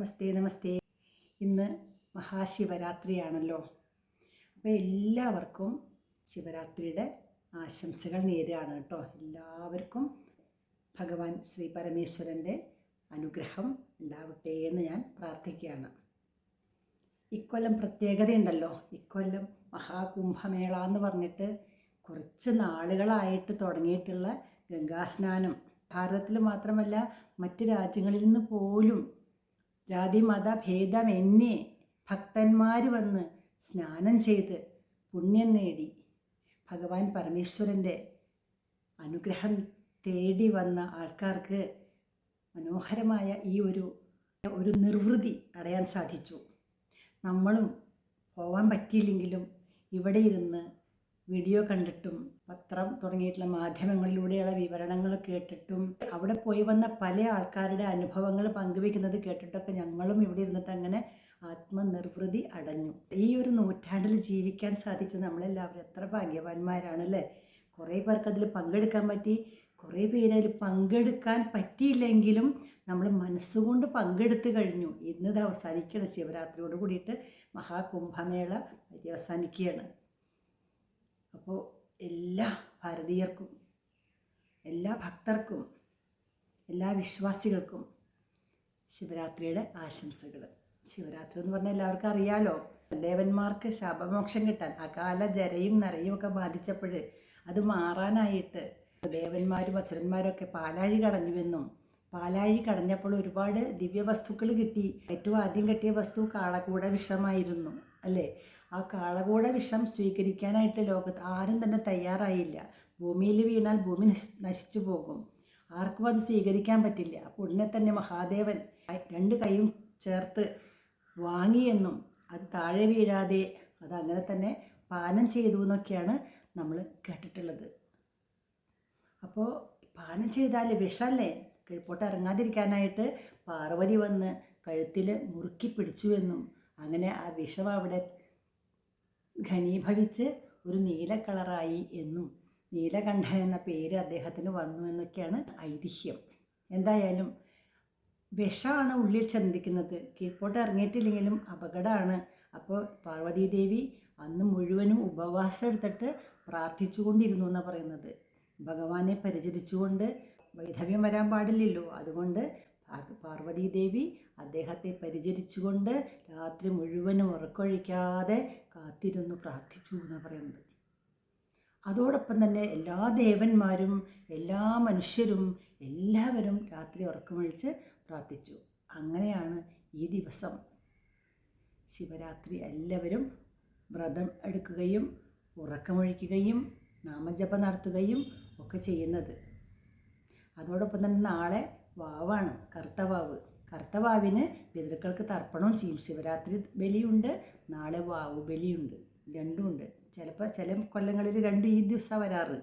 നമസ്തേ നമസ്തേ. ഇന്ന് മഹാശിവരാത്രിയാണല്ലോ. അപ്പോൾ എല്ലാവർക്കും ശിവരാത്രിയുടെ ആശംസകൾ നേരെയാണ് കേട്ടോ. എല്ലാവർക്കും ഭഗവാൻ ശ്രീ പരമേശ്വരന്റെ അനുഗ്രഹം ഉണ്ടാവട്ടെ എന്ന് ഞാൻ പ്രാർത്ഥിക്കുകയാണ്. ഇക്കൊല്ലം പ്രത്യേകതയുണ്ടല്ലോ. ഇക്കൊല്ലം മഹാകുംഭമേള എന്ന് പറഞ്ഞിട്ട് കുറച്ച് നാളുകളായിട്ട് തുടങ്ങിയിട്ടുള്ള ഗംഗാസ്നാനം. ഭാരതത്തിൽ മാത്രമല്ല മറ്റ് രാജ്യങ്ങളിൽ നിന്ന് പോലും ജാതി മത ഭേദമെന്നേ ഭക്തന്മാർ വന്ന് സ്നാനം ചെയ്ത് പുണ്യം നേടി. ഭഗവാൻ പരമേശ്വരന്റെ അനുഗ്രഹം തേടി വന്ന ആൾക്കാർക്ക് മനോഹരമായ ഈ ഒരു ഒരു നിർവൃതി അടയാൻ സാധിച്ചു. നമ്മളും പോവാൻ പറ്റിയില്ലെങ്കിലും ഇവിടെ ഇരുന്ന് വീഡിയോ കണ്ടിട്ടും പത്രം തുടങ്ങിയിട്ടുള്ള മാധ്യമങ്ങളിലൂടെയുള്ള വിവരണങ്ങൾ കേട്ടിട്ടും അവിടെ പോയി വന്ന പല ആൾക്കാരുടെ അനുഭവങ്ങൾ പങ്കുവെക്കുന്നത് കേട്ടിട്ടൊക്കെ ഞങ്ങളും ഇവിടെ ഇരുന്നിട്ട് അങ്ങനെ ആത്മനിർവൃതി അടഞ്ഞു. ഈ ഒരു നൂറ്റാണ്ടിൽ ജീവിക്കാൻ സാധിച്ച നമ്മളെല്ലാവരും എത്ര ഭാഗ്യവാന്മാരാണ് അല്ലേ കുറേ പേർക്ക് അതിൽ പങ്കെടുക്കാൻ പറ്റി കുറേ പേര് അതിൽ പങ്കെടുക്കാൻ പറ്റിയില്ലെങ്കിലും നമ്മൾ മനസ്സുകൊണ്ട് പങ്കെടുത്തു കഴിഞ്ഞു. ഇന്നത് അവസാനിക്കുകയാണ്. ശിവരാത്രിയോട് കൂടിയിട്ട് മഹാകുംഭമേള അവസാനിക്കുകയാണ്. അപ്പോൾ എല്ലാ ഭാരതീയർക്കും എല്ലാ ഭക്തർക്കും എല്ലാ വിശ്വാസികൾക്കും ശിവരാത്രിയുടെ ആശംസകൾ ശിവരാത്രി എന്ന് പറഞ്ഞാൽ എല്ലാവർക്കും അറിയാലോ ദേവന്മാർക്ക് ശാപമോക്ഷം കിട്ടാൻ അകാല ജരയും നരയും ഒക്കെ ബാധിച്ചപ്പോൾ അത് മാറാനായിട്ട് ദേവന്മാരും അസുരന്മാരും ഒക്കെ പാലാഴി കടഞ്ഞുവെന്നും പാലാഴി കടഞ്ഞപ്പോൾ ഒരുപാട് ദിവ്യവസ്തുക്കൾ കിട്ടി. ഏറ്റവും ആദ്യം കിട്ടിയ വസ്തു കാളകൂട വിഷമായിരുന്നു അല്ലേ? ആ കാളകൂട വിഷം സ്വീകരിക്കാനായിട്ട് ലോകത്ത് ആരും തന്നെ തയ്യാറായില്ല. ഭൂമിയിൽ വീണാൽ ഭൂമി നശിച്ചു പോകും. ആർക്കും അത് സ്വീകരിക്കാൻ പറ്റില്ല. അപ്പോൾ ഉടനെ തന്നെ മഹാദേവൻ രണ്ട് കൈയും ചേർത്ത് വാങ്ങിയെന്നും അത് താഴെ വീഴാതെ അത് അങ്ങനെ തന്നെ പാനം ചെയ്തു എന്നൊക്കെയാണ് നമ്മൾ കേട്ടിട്ടുള്ളത്. അപ്പോൾ പാനം ചെയ്താൽ വിഷമല്ലേ? കിഴപ്പോട്ട് ഇറങ്ങാതിരിക്കാനായിട്ട് പാർവതി വന്ന് കഴുത്തിൽ മുറുക്കി പിടിച്ചു എന്നും അങ്ങനെ ആ വിഷം അവിടെ ഘനീഭവിച്ച് ഒരു നീല കളറായി എന്നും നീലകണ്ഠ എന്ന പേര് അദ്ദേഹത്തിന് വന്നു എന്നൊക്കെയാണ് ഐതിഹ്യം. എന്തായാലും വിഷമാണ് ഉള്ളിൽ ചന്ദിക്കുന്നത് കീഴ്പോട്ട് ഇറങ്ങിയിട്ടില്ലെങ്കിലും അപകടമാണ്. അപ്പോൾ പാർവതീദേവി അന്ന് മുഴുവനും ഉപവാസം എടുത്തിട്ട് പ്രാർത്ഥിച്ചുകൊണ്ടിരുന്നു എന്നാണ് പറയുന്നത്. ഭഗവാനെ പരിചരിച്ചുകൊണ്ട് വൈധവ്യം വരാൻ പാടില്ലല്ലോ. അതുകൊണ്ട് പാർ- പാർവതീദേവി അദ്ദേഹത്തെ പരിചരിച്ചുകൊണ്ട് രാത്രി മുഴുവനും ഉറക്കൊഴിക്കാതെ കാത്തിരുന്നു പ്രാർത്ഥിച്ചു എന്ന് പറയുന്നത്. അതോടൊപ്പം തന്നെ എല്ലാ ദേവന്മാരും എല്ലാ മനുഷ്യരും എല്ലാവരും രാത്രി ഉറക്കമൊഴിച്ച് പ്രാർത്ഥിച്ചു. അങ്ങനെയാണ് ഈ ദിവസം. ശിവരാത്രി എല്ലാവരും വ്രതം എടുക്കുകയും ഉറക്കമൊഴിക്കുകയും നാമജപം നടത്തുകയും ഒക്കെ ചെയ്യുന്നത്. അതോടൊപ്പം തന്നെ നാളെ വാവാണ് കറുത്ത വാവ്. കറുത്ത വാവിന് പിതൃക്കൾക്ക് തർപ്പണവും ചെയ്യും. ശിവരാത്രി ബലിയുണ്ട് നാളെ വാവ് ബലിയുണ്ട് രണ്ടുമുണ്ട് ചിലപ്പോൾ ചില കൊല്ലങ്ങളിൽ രണ്ടും ഈ ദിവസമാണ് വരാറ്.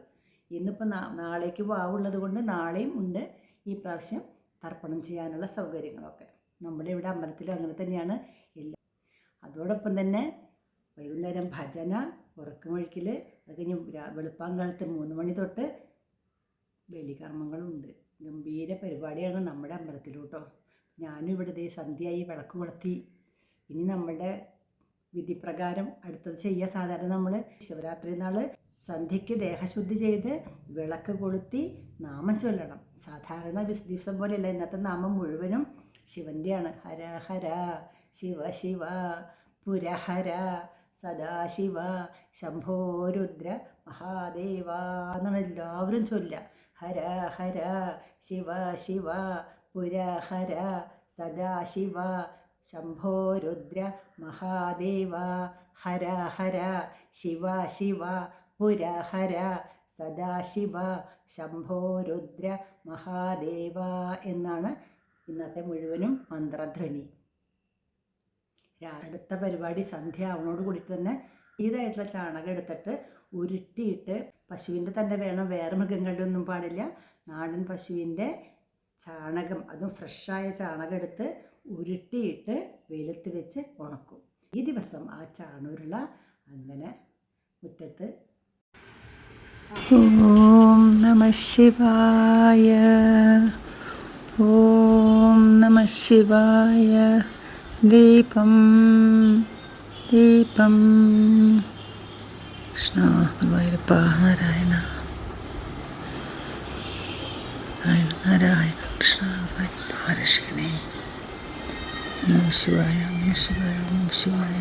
ഇന്നിപ്പോൾ നാളേക്ക് വാവുള്ളത് കൊണ്ട് നാളെയും ഉണ്ട് ഈ പ്രാവശ്യം തർപ്പണം ചെയ്യാനുള്ള സൗകര്യങ്ങളൊക്കെ. നമ്മുടെ ഇവിടെ അമ്പലത്തിൽ അങ്ങനെ തന്നെയാണ്. എല്ലാ അതോടൊപ്പം തന്നെ വൈകുന്നേരം ഭജന ഉറക്കമൊഴിക്കൽ അത് കഴിഞ്ഞ് വെളുപ്പാങ്കാലത്ത് മൂന്ന് മണി തൊട്ട് ബലികർമ്മങ്ങളുണ്ട്. ഗംഭീര പരിപാടിയാണ് നമ്മുടെ അമ്പലത്തിൽ കേട്ടോ ഞാനും ഇവിടെ ദേ സന്ധ്യയായി വിളക്ക് കൊളുത്തി. ഇനി നമ്മളുടെ വിധിപ്രകാരം അടുത്തത് ചെയ്യുക സാധാരണ നമ്മൾ ശിവരാത്രി നാൾ സന്ധ്യയ്ക്ക് ദേഹശുദ്ധി ചെയ്ത് വിളക്ക് കൊളുത്തി നാമം ചൊല്ലണം. സാധാരണ ദിവസ- പോലെയല്ല ഇന്നത്തെ നാമം മുഴുവനും ശിവന്റെയാണ് ഹര ഹര ശിവ ശിവ പുരഹര സദാശിവ ശംഭോരുദ്ര മഹാദേവ എന്നാണ് എല്ലാവരും ചൊല്ലുക. ഹര ഹര ശിവ ശിവ പുരഹര സദാശിവ ശംഭോ രുദ്ര മഹാദേവ ഹര ഹര ശിവ ശിവ പുരഹര സദാശിവ ശംഭോ രുദ്ര മഹാദേവ എന്നാണ് ഇന്നത്തെ മുഴുവനും മന്ത്രധ്വനി. അടുത്ത പരിപാടി സന്ധ്യ അവനോട് കൂടിയിട്ട് തന്നെ ഇതായിട്ടുള്ള ചാണകം എടുത്തിട്ട് ഉരുട്ടിയിട്ട് പശുവിന്റെ തന്നെ വേണം വേറെ മൃഗങ്ങളുടെ ഒന്നും പാടില്ല. നാടൻ പശുവിന്റെ ചാണകം അതും ഫ്രഷായ ചാണകം എടുത്ത് ഉരുട്ടിയിട്ട് വെയിലത്ത് വെച്ച് ഉണക്കും. ഈ ദിവസം ആ ചാണുരുള അങ്ങനെ മുറ്റത്ത് ഓം നമ ശിവായ. ഓം നമ ശിവായ. ദീപം ദീപം. കൃഷ്ണ ഗുരുവായൂരപ്പ നാരായണ നാരായണ. കർഷാവായി പാരക്ഷണേ ഓം ശിവായ ശിവായ ഓം ശിവായ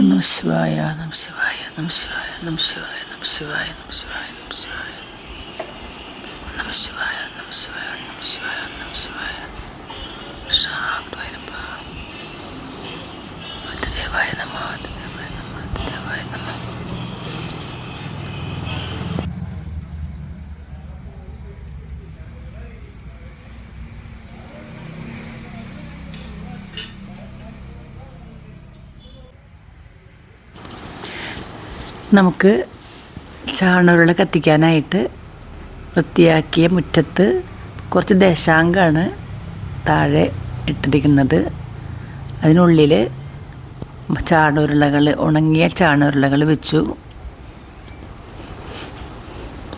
Нам свая, нам свая, нам свая, нам свая, нам свая, нам свая, нам свая. Нам свая, нам свая, нам свая. നമുക്ക് ചാണുരുള കത്തിക്കാനായിട്ട് വൃത്തിയാക്കിയ മുറ്റത്ത് കുറച്ച് ദേശാങ്കാണ് താഴെ ഇട്ടിരിക്കുന്നത്. അതിനുള്ളിൽ ചാണുരുളകൾ ഉണങ്ങിയ ചാണുരുളകൾ വെച്ചു.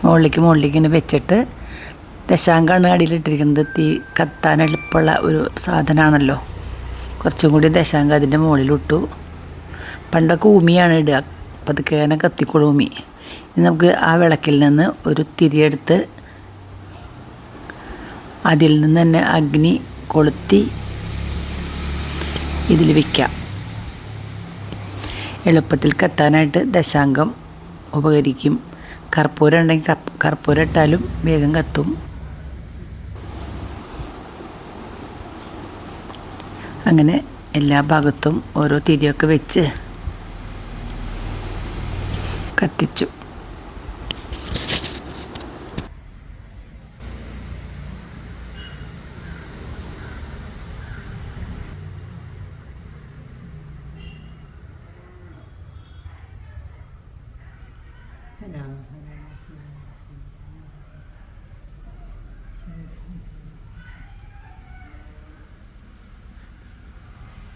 മുകളിലേക്ക് മുകളിലേക്ക് ഇങ്ങനെ വെച്ചിട്ട് ദശാങ്കാണ് അടിയിലിട്ടിരിക്കുന്നത്. തീ കത്താൻ എളുപ്പമുള്ള ഒരു സാധനമാണല്ലോ. കുറച്ചും കൂടി ദശാങ്ക അതിന്റെ മുകളിലിട്ടു പണ്ടൊക്കെ ഊമിയാണ് ഇടുക. പതുക്കെ അങ്ങനെ കത്തിക്കോളും ഇനി നമുക്ക് ആ വിളക്കിൽ നിന്ന് ഒരു തിരിയെടുത്ത് അതിൽ നിന്ന് തന്നെ അഗ്നി കൊളുത്തി ഇതിൽ വയ്ക്കാം എളുപ്പത്തിൽ കത്താനായിട്ട് ദശാങ്കം ഉപകരിക്കും. കർപ്പൂരം ഉണ്ടെങ്കിൽ കർപ്പൂരം ഇട്ടാലും വേഗം കത്തും. അങ്ങനെ എല്ലാ ഭാഗത്തും ഓരോ തിരിയൊക്കെ വെച്ച് കത്തിച്ചു.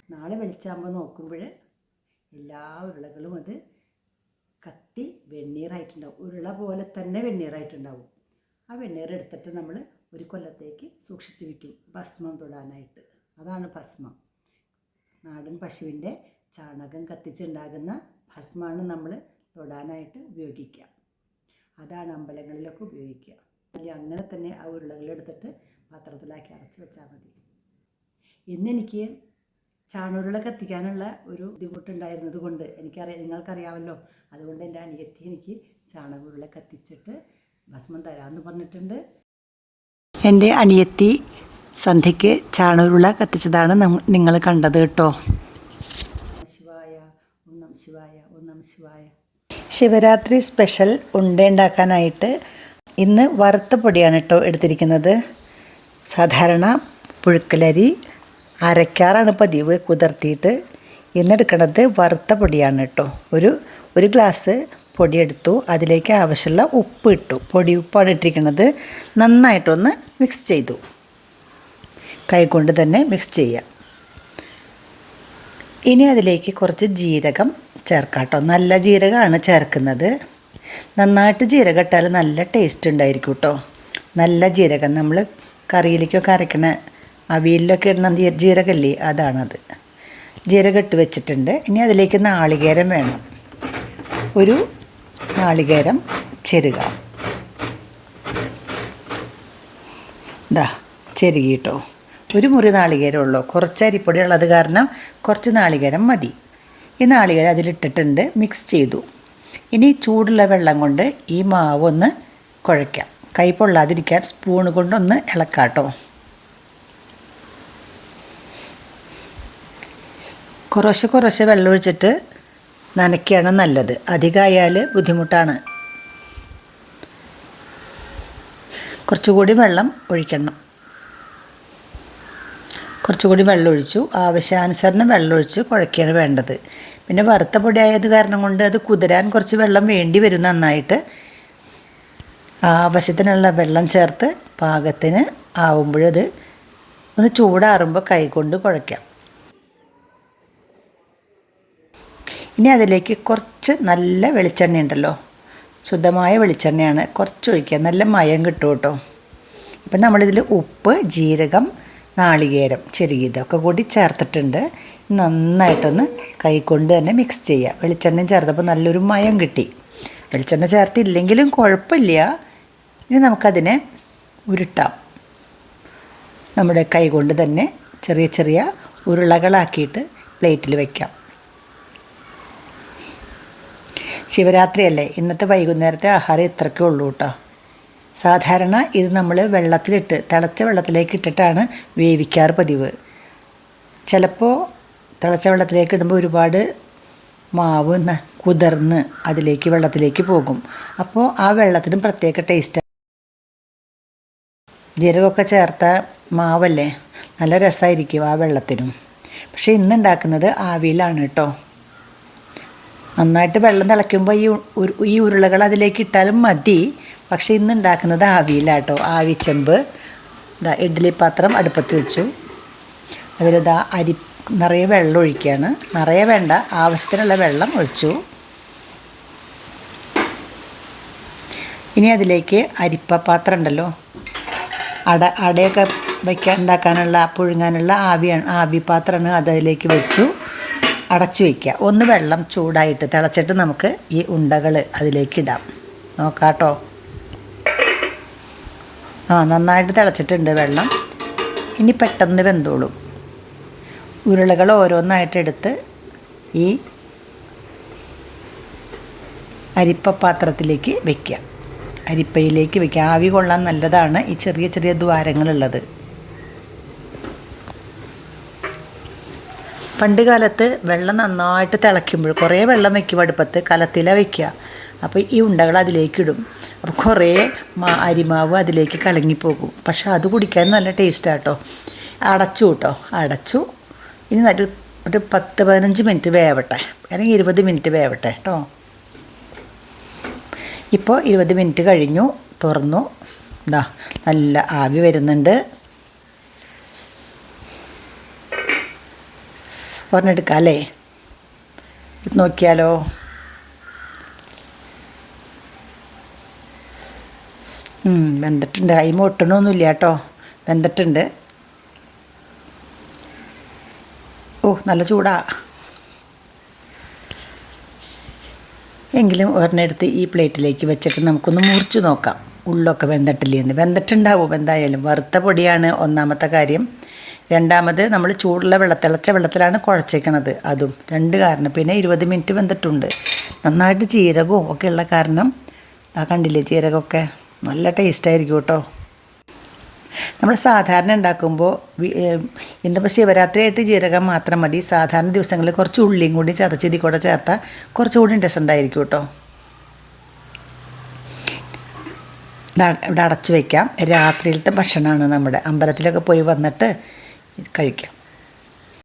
നാളെ വെളിച്ചാകുമ്പോൾ നോക്കുമ്പോൾ എല്ലാ ഉരുളകളും അത് കത്തി വെണ്ണീറായിട്ടുണ്ടാവും. ഉരുള പോലെ തന്നെ വെണ്ണീറായിട്ടുണ്ടാവും. ആ വെണ്ണീർ എടുത്തിട്ട് നമ്മൾ ഒരു കൊല്ലത്തേക്ക് സൂക്ഷിച്ച് വയ്ക്കും ഭസ്മം തൊടാനായിട്ട്. അതാണ് ഭസ്മം. നാടൻ പശുവിന്റെ ചാണകം കത്തിച്ചുണ്ടാകുന്ന ഭസ്മാണ് നമ്മൾ തൊടാനായിട്ട് ഉപയോഗിക്കുക. അതാണ് അമ്പലങ്ങളിലൊക്കെ ഉപയോഗിക്കുക. അല്ലെങ്കിൽ അങ്ങനെ തന്നെ ആ ഉരുളകളെടുത്തിട്ട് പാത്രത്തിലാക്കി അടച്ചു വെച്ചാൽ മതി. ഇന്നെനിക്ക് ചാണൂരുള കത്തിക്കാനുള്ള ഒരു ബുദ്ധിമുട്ടുണ്ടായിരുന്നത് കൊണ്ട് എനിക്കറിയാം നിങ്ങൾക്കറിയാമല്ലോ. അതുകൊണ്ട് എന്റെ അനിയത്തി എനിക്ക് ചാണകമുരുള കത്തിച്ചിട്ട് ഭസ്മം തരാമെന്ന് പറഞ്ഞിട്ടുണ്ട്. എന്റെ അനിയത്തി സന്ധ്യയ്ക്ക് ചാണൂരുള കത്തിച്ചതാണ് നിങ്ങൾ കണ്ടത് കേട്ടോ. ശിവായ ഒന്നാം ശിവായ ഒന്നാം ശിവായ. ശിവരാത്രി സ്പെഷ്യൽ ഉണ്ട ഉണ്ടാക്കാനായിട്ട് ഇന്ന് വറുത്ത പൊടിയാണ് കേട്ടോ എടുത്തിരിക്കുന്നത്. സാധാരണ പുഴുക്കലരി അരയ്ക്കാറാണ് പതിവ് കുതിർത്തിയിട്ട്. ഇന്നെടുക്കണത് വറുത്ത പൊടിയാണ് കേട്ടോ ഒരു ഒരു ഗ്ലാസ് പൊടിയെടുത്തു. അതിലേക്ക് ആവശ്യമുള്ള ഉപ്പ് ഇട്ടു. പൊടി ഉപ്പാണ് ഇട്ടിരിക്കുന്നത് നന്നായിട്ടൊന്ന് മിക്സ് ചെയ്തു. കൈകൊണ്ട് തന്നെ മിക്സ് ചെയ്യാം. ഇനി അതിലേക്ക് കുറച്ച് ജീരകം ചേർക്കാം കേട്ടോ നല്ല ജീരകമാണ് ചേർക്കുന്നത്. നന്നായിട്ട് ജീരകം ഇട്ടാൽ നല്ല ടേസ്റ്റ് ഉണ്ടായിരിക്കും കേട്ടോ നല്ല ജീരകം നമ്മൾ കറിയിലേക്കൊക്കെ അരയ്ക്കണ അവിയലിലൊക്കെ ഇടണം ജീരകല്ലേ? അതാണത്. ജീരകം ഇട്ട് വെച്ചിട്ടുണ്ട്. ഇനി അതിലേക്ക് നാളികേരം വേണം. ഒരു നാളികേരം ചെരുക. ഇതാ ചെരുകി കേട്ടോ ഒരു മുറി നാളികേരം ഉള്ളൂ. കുറച്ച് അരിപ്പൊടി ഉള്ളത് കാരണം കുറച്ച് നാളികേരം മതി. ഈ നാളികേരം അതിലിട്ടിട്ടുണ്ട്. മിക്സ് ചെയ്തു. ഇനി ചൂടുള്ള വെള്ളം കൊണ്ട് ഈ മാവ് ഒന്ന് കുഴയ്ക്കാം. കൈ പൊള്ളാതിരിക്കാൻ സ്പൂൺ കൊണ്ടൊന്ന് ഇളക്കാട്ടോ. കുറേശ്ശെ കുറേശ്ശെ വെള്ളമൊഴിച്ചിട്ട് നനയ്ക്കുകയാണ് നല്ലത്. അധികമായാൽ ബുദ്ധിമുട്ടാണ്. കുറച്ചുകൂടി വെള്ളം ഒഴിക്കണം. കുറച്ചുകൂടി വെള്ളം ഒഴിച്ചു. ആവശ്യാനുസരണം വെള്ളം ഒഴിച്ച് കുഴക്കുകയാണ് വേണ്ടത്. പിന്നെ വറുത്ത പൊടിയായത് കാരണം കൊണ്ട് അത് കുതിരാൻ കുറച്ച് വെള്ളം വേണ്ടി വരും നന്നായിട്ട്. ആവശ്യത്തിനുള്ള വെള്ളം ചേർത്ത് പാകത്തിന് ആവുമ്പോഴത് ഒന്ന് ചൂടാറുമ്പോൾ കൈകൊണ്ട് കുഴയ്ക്കാം. ഇനി അതിലേക്ക് കുറച്ച് നല്ല വെളിച്ചെണ്ണ ഉണ്ടല്ലോ. ശുദ്ധമായ വെളിച്ചെണ്ണയാണ്. കുറച്ച് ഒഴിക്കുക. നല്ല മയം കിട്ടും കേട്ടോ. ഇപ്പം നമ്മളിതിൽ ഉപ്പ് ജീരകം നാളികേരം ചെറിയ ഇതൊക്കെ കൂടി ചേർത്തിട്ടുണ്ട്. നന്നായിട്ടൊന്ന് കൈകൊണ്ട് തന്നെ മിക്സ് ചെയ്യുക. വെളിച്ചെണ്ണയും ചേർത്തപ്പോൾ നല്ലൊരു മയം കിട്ടി. വെളിച്ചെണ്ണ ചേർത്തില്ലെങ്കിലും കുഴപ്പമില്ല. ഇനി നമുക്കതിനെ ഉരുട്ടാം. നമ്മുടെ കൈ കൊണ്ട് തന്നെ ചെറിയ ചെറിയ ഉരുളകളാക്കിയിട്ട് പ്ലേറ്റിൽ വയ്ക്കാം ശിവരാത്രിയല്ലേ? ഇന്നത്തെ വൈകുന്നേരത്തെ ആഹാരം ഇത്രയ്ക്കേ ഉള്ളൂ കേട്ടോ. സാധാരണ ഇത് നമ്മൾ വെള്ളത്തിലിട്ട് തിളച്ച വെള്ളത്തിലേക്ക് ഇട്ടിട്ടാണ് വേവിക്കാറ് പതിവ്. ചിലപ്പോൾ തിളച്ച വെള്ളത്തിലേക്ക് ഇടുമ്പോൾ ഒരുപാട് മാവ് കുതിർന്ന് അതിലേക്ക് വെള്ളത്തിലേക്ക് പോകും. അപ്പോൾ ആ വെള്ളത്തിനും പ്രത്യേക ടേസ്റ്റ് ജീരകമൊക്കെ ചേർത്ത മാവല്ലേ? നല്ല രസമായിരിക്കും ആ വെള്ളത്തിനും. പക്ഷേ ഇന്ന് ഉണ്ടാക്കുന്നത് ആവിയിലാണ് കേട്ടോ. നന്നായിട്ട് വെള്ളം തിളയ്ക്കുമ്പോൾ ഈ ഈ ഉരുളകൾ അതിലേക്ക് ഇട്ടാലും മതി. പക്ഷേ ഇന്ന് ഉണ്ടാക്കുന്നത് ആവിയിലാട്ടോ ആവിച്ചെമ്പ്. ഇതാ ഇഡ്ഡലി പാത്രം അടുപ്പത്ത് വെച്ചു. അതിലിതാ അരി നിറയെ വെള്ളം ഒഴിക്കുകയാണ് നിറയെ വേണ്ട. ആവശ്യത്തിനുള്ള വെള്ളം ഒഴിച്ചു. ഇനി അതിലേക്ക് അരിപ്പ പാത്രം ഉണ്ടല്ലോ. അട അടയൊക്കെ വയ്ക്കാൻ ഉണ്ടാക്കാനുള്ള പുഴുങ്ങാനുള്ള ആവിയാണ് ആവി പാത്രമാണ് അത് അതിലേക്ക് വെച്ചു. അടച്ചു വയ്ക്കുക ഒന്ന് വെള്ളം ചൂടായിട്ട് തിളച്ചിട്ട് നമുക്ക് ഈ ഉണ്ടകൾ അതിലേക്ക് ഇടാം. നോക്കാട്ടോ. ആ നന്നായിട്ട് തിളച്ചിട്ടുണ്ട് വെള്ളം. ഇനി പെട്ടെന്ന് വെന്തോളും. ഉരുളകൾ ഓരോന്നായിട്ട് എടുത്ത് ഈ അരിപ്പ പാത്രത്തിലേക്ക് വയ്ക്കുക അരിപ്പയിലേക്ക് വയ്ക്കുക ആവി കൊള്ളാൻ നല്ലതാണ് ഈ ചെറിയ ചെറിയ ദ്വാരങ്ങളുള്ളത്. പണ്ട് കാലത്ത് വെള്ളം നന്നായിട്ട് തിളയ്ക്കുമ്പോൾ കുറേ വെള്ളം വയ്ക്കും അടുപ്പത്ത് കലത്തില വയ്ക്കുക. അപ്പോൾ ഈ ഉണ്ടകൾ അതിലേക്ക് ഇടും. അപ്പോൾ കുറേ അരിമാവ് അതിലേക്ക് കലങ്ങിപ്പോകും. പക്ഷെ അത് കുടിക്കാൻ നല്ല ടേസ്റ്റാണ് കേട്ടോ അടച്ചു കേട്ടോ. അടച്ചു. ഇനി ഒരു ഒരു പത്ത് പതിനഞ്ച് മിനിറ്റ് വേവട്ടെ. അല്ലെങ്കിൽ ഇരുപത് മിനിറ്റ് വേവട്ടെ കേട്ടോ. ഇപ്പോൾ ഇരുപത് മിനിറ്റ് കഴിഞ്ഞു. തുറന്നു. ഇതാ നല്ല ആവി വരുന്നുണ്ട്. ഒരെണ്ണെടുക്കാം അല്ലേ? ഇത് നോക്കിയാലോ? വെന്തിട്ടുണ്ട്. അയിമ ഒട്ടണമൊന്നുമില്ല കേട്ടോ. വെന്തിട്ടുണ്ട്. ഓ നല്ല ചൂടാ. എങ്കിലും ഒരെണ്ണെടുത്ത് ഈ പ്ലേറ്റിലേക്ക് വെച്ചിട്ട് നമുക്കൊന്ന് മുറിച്ച് നോക്കാം. ഉള്ളൊക്കെ വെന്തിട്ടില്ലേ എന്ന്. വെന്തിട്ടുണ്ടാവും? എന്തായാലും വറുത്ത പൊടിയാണ് ഒന്നാമത്തെ കാര്യം. രണ്ടാമത് നമ്മൾ ചൂടുള്ള വെള്ളം തിളച്ച വെള്ളത്തിലാണ് കുഴച്ചേക്കണത്. അതും രണ്ട് കാരണം. പിന്നെ ഇരുപത് മിനിറ്റ് വെന്തിട്ടുണ്ട്. നന്നായിട്ട് ജീരകവും ഒക്കെ ഉള്ള കാരണം ആ കണ്ടില്ലേ ജീരകമൊക്കെ? നല്ല ടേസ്റ്റായിരിക്കും കേട്ടോ. നമ്മൾ സാധാരണ ഉണ്ടാക്കുമ്പോൾ ഇന്നിപ്പോൾ ശിവരാത്രി ആയിട്ട് ജീരകം മാത്രം മതി. സാധാരണ ദിവസങ്ങളിൽ കുറച്ച് ഉള്ളിയും കൂടി ചതച്ചിതി കൂടെ ചേർത്താൽ കുറച്ചുകൂടി ടേസ്റ്റ് ഉണ്ടായിരിക്കും കേട്ടോ. ഇവിടെ അടച്ചു വയ്ക്കാം രാത്രിയിലത്തെ ഭക്ഷണമാണ് നമ്മുടെ. അമ്പലത്തിലൊക്കെ പോയി വന്നിട്ട് 그러니까 이렇게